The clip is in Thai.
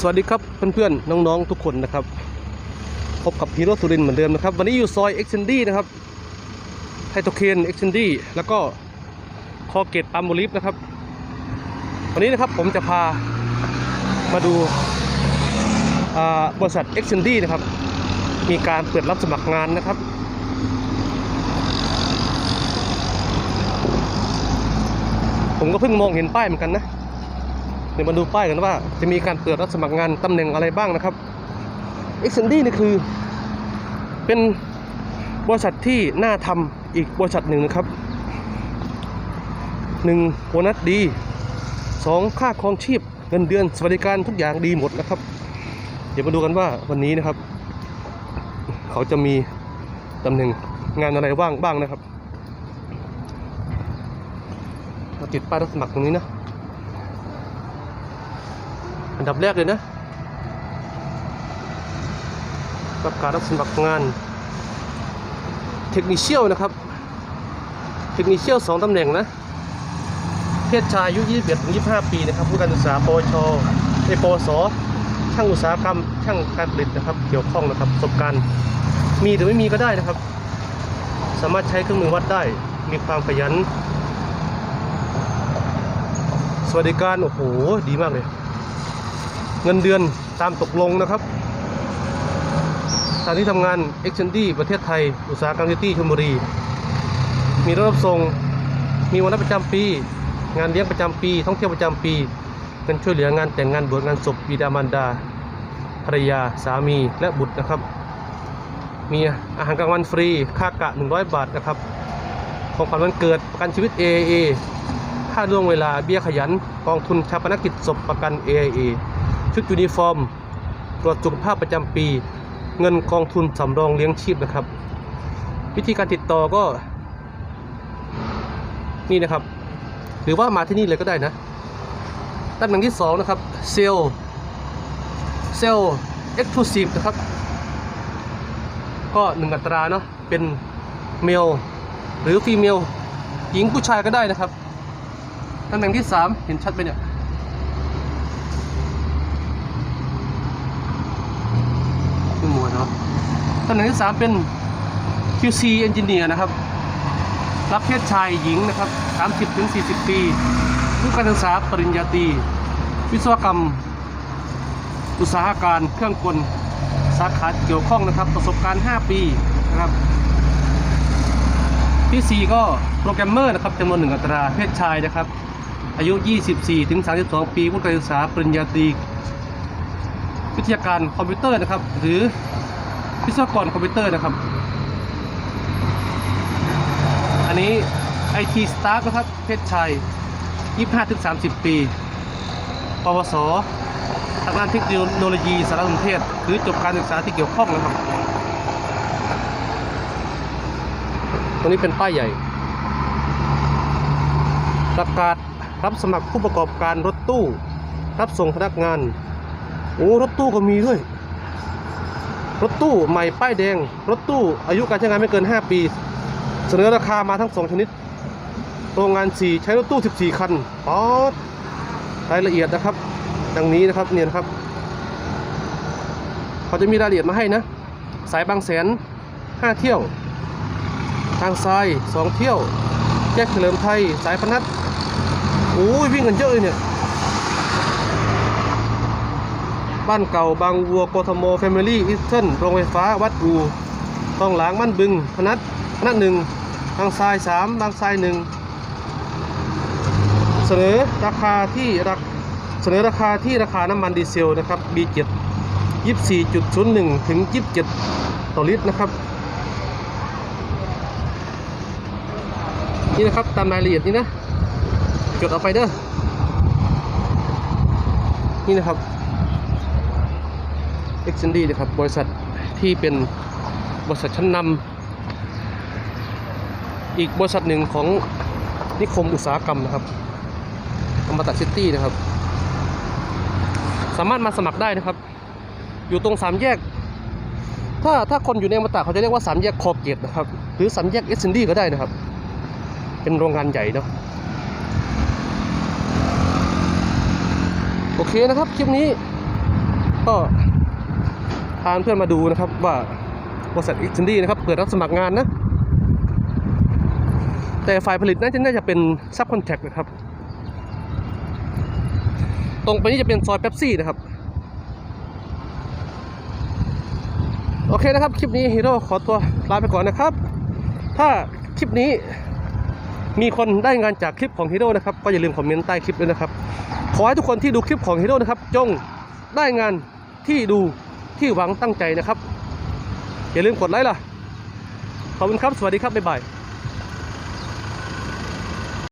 สวัสดีครับเพื่อนๆน้องๆทุกคนนะครับ พบกับฮีโร่สุรินเหมือนเดิมนะครับ วันนี้อยู่ซอยเอ็กซ n นดี้นะครับไฮโตเคนเอ็กซ n นดี้แล้วก็คอเกตปั๊มโมลิฟนะครับ วันนี้นะครับผมจะพามาดูาบริษัทเอ็กซ n นดี้นะครับ มีการเปิดรับสมัครงานนะครับ ผมก็เพิ่งมองเห็นป้ายเหมือนกันนะ ดี๋ยวมาดูป้ายกันว่า จะมีการเปิดรับสมัครงานตำแหน่งอะไรบ้างนะครับ e x c e n d นี่คือ เป็นบริษัทที่น่าทำอีกบริษัทหนึ่งนะครับหนึ่งโบนัสดีสองค่าครองชีพเงินเดือนสวัสดิการทุกอย่างดีหมดนะครับ เดี๋ยวมาดูกันว่าวันนี้นะครับ เขาจะมีตำแหน่งงานอะไรว่างบ้างนะครับ มาติดป้ายรับสมัครตรงนี้นะ อันดับแรกเลยนะประกาศรับสมัครงาน เทคนิคเชียลนะครับ เทคนิคเชียลสองตำแหน่งนะ เพศชายอายุ 21ถึง25 ปีนะครับ ผู้การศึกษาปวชเอปสช่างอุตสาหกรรม ช่างการผลิตนะครับ เกี่ยวข้องนะครับ ประสบการณ์มีหรือไม่มีก็ได้นะครับ สามารถใช้เครื่องมือวัดได้ มีความขยัน สวัสดิการ โอ้โห ดีมากเลย เงินเดือนตามตกลงนะครับสถานที่ทำงาน e x c h a n d y ประเทศไทย อุตสาหกรรมซิตี้ชลบุรี มีรถรับส่ง มีวันรับประจำปี งานเลี้ยงประจำปี ท่องเที่ยวประจำปีเงินช่วยเหลืองานแต่งงานบวชงานศพบิดามารดาภรรยาสามีและบุตรนะครับ มีอาหารกลางวันฟรี ค่ากะ 100 บาทนะครับของขวัญวันเกิดประกันชีวิต AAA ค่าล่วงเวลาเบี้ยขยันกองทุนชาปนกิจศพประกัน AIA ชุดยูนิฟอร์ม ตรวจสุขภาพประจำปี เงินกองทุนสำรองเลี้ยงชีพนะครับ วิธีการติดต่อก็ นี่นะครับ หรือว่ามาที่นี่เลยก็ได้นะตำแหน่งที่ 2 นะครับเซลเซลเอ็กซ์คลูซีฟนะครับ ก็หนึ่งอัตราเนาะเป็นเมลหรือฟีเมลหญิงผู้ชายก็ได้นะครับตำแหน่งที่ 3 เห็นชัดไหมเนี่ย ขึ้นมัวเนาะตำแหน่งที่3เป็น QC Engineer นะครับ รับเพศชายหญิงนะครับ30ถึง40 ปีผู้การศึกษาปริญญาตรีวิศวกรรม อุตสาหการเครื่องกลสาขาเกี่ยวข้องนะครับ ประสบการณ์ 5 ปีนะครับที่ 4 ก็โปรแกรมเมอร์นะครับจำนวนหนึ่งอัตราเพศชายนะครับ อายุ 24ถึง32 ปีผู้การศึกษาปริญญาตรี วิทยาการคอมพิวเตอร์นะครับ หรือวิศวกรคอมพิวเตอร์นะครับ อันนี้ IT Staff นะครับ เพศชาย25-30 ปี ปวสทางด้านเทคโนโลยีสารสนเทศ หรือจบการศึกษาที่เกี่ยวข้องนะครับ ตรงนี้เป็นป้ายใหญ่ ประกาศรับสมัครผู้ประกอบการรถตู้ รับส่งพนักงาน โอ้รถตู้ก็มีด้วย รถตู้ใหม่ป้ายแดง รถตู้อายุการใช้งานไม่เกิน 5 ปี เสนอราคามาทั้ง 2 ชนิด โรงงาน 4 ใช้รถตู้ 14 คันป๊อดรายละเอียดนะครับ ดังนี้นะครับเนี่ยนะครับ เขาจะมีรายละเอียดมาให้นะ สายบางแสน 5 เที่ยว ทางซ้าย 2 เที่ยว แยกเฉลิมไทย สายพนัสโอ้ยวิ่งกันเยอะเลยเนี่ย บ้านเก่าบางวัวกทมแฟมิลี่อิสเทิลโรงไฟฟ้าวัดอูทองหลางบ้านบึง พนัสพนัสหนึ่งบางทรายสามบางทรายหนึ่งเสนอราคาที่รักเสนอราคาที่ราคาน้ำมันดีเซลนะครับ B7 24.01 ถึง 27 ต่อลิตรนะครับ นี่นะครับตามรายละเอียดนี้นะ จดเอาไปเด้อนี่นะครับ e x c e n d นดีนะครับ บริษัทที่เป็นบริษัทชั้นนำอีกบริษัทหนึ่งของนิคมอุตสาหกรรมนะครับอมตะซิตี้นะครับ สามารถมาสมัครได้นะครับ อยู่ตรงสามแยก ถ้าถ้าคนอยู่ในอมตะเขาจะเรียกว่าสามแยกคอเกตนะครับ หรือสามแยกเอสเซนดี้ก็ได้นะครับ เป็นโรงงานใหญ่เนาะโอเคนะครับ คลิปนี้ก็ เพื่อนมาดูนะครับ ว่าบริษัทอ็กซ์ดี้นะครับเปิดรับสมัครงานนะ แต่ฝ่ายผลิตน่าจะน่าจะเป็นซับคอนแทคนะครับ ตรงไปนี้จะเป็นซอยเป๊ปซี่นะครับ โอเคนะครับ คลิปนี้ฮีโร่ขอตัวลาไปก่อนนะครับ ถ้าคลิปนี้มีคนได้งานจากคลิปของฮีโร่นะครับ ก็อย่าลืมคอมเมนต์ใต้คลิปด้วยนะครับ ขอให้ทุกคนที่ดูคลิปของฮีโร่นะครับ จงได้งานที่ดู ที่หวังตั้งใจนะครับ อย่าลืมกดไลค์ล่ะ ขอบคุณครับ สวัสดีครับ บ๊ายบาย